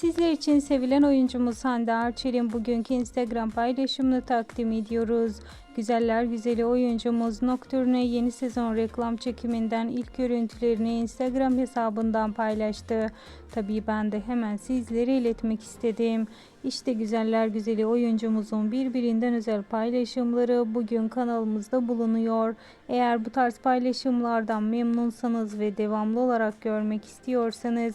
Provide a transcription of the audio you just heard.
Sizler için sevilen oyuncumuz Hande Erçel'in bugünkü Instagram paylaşımını takdim ediyoruz. Güzeller güzeli oyuncumuz Nocturne yeni sezon reklam çekiminden ilk görüntülerini Instagram hesabından paylaştı. Tabii ben de hemen sizlere iletmek istedim. İşte güzeller güzeli oyuncumuzun birbirinden özel paylaşımları bugün kanalımızda bulunuyor. Eğer bu tarz paylaşımlardan memnunsanız ve devamlı olarak görmek istiyorsanız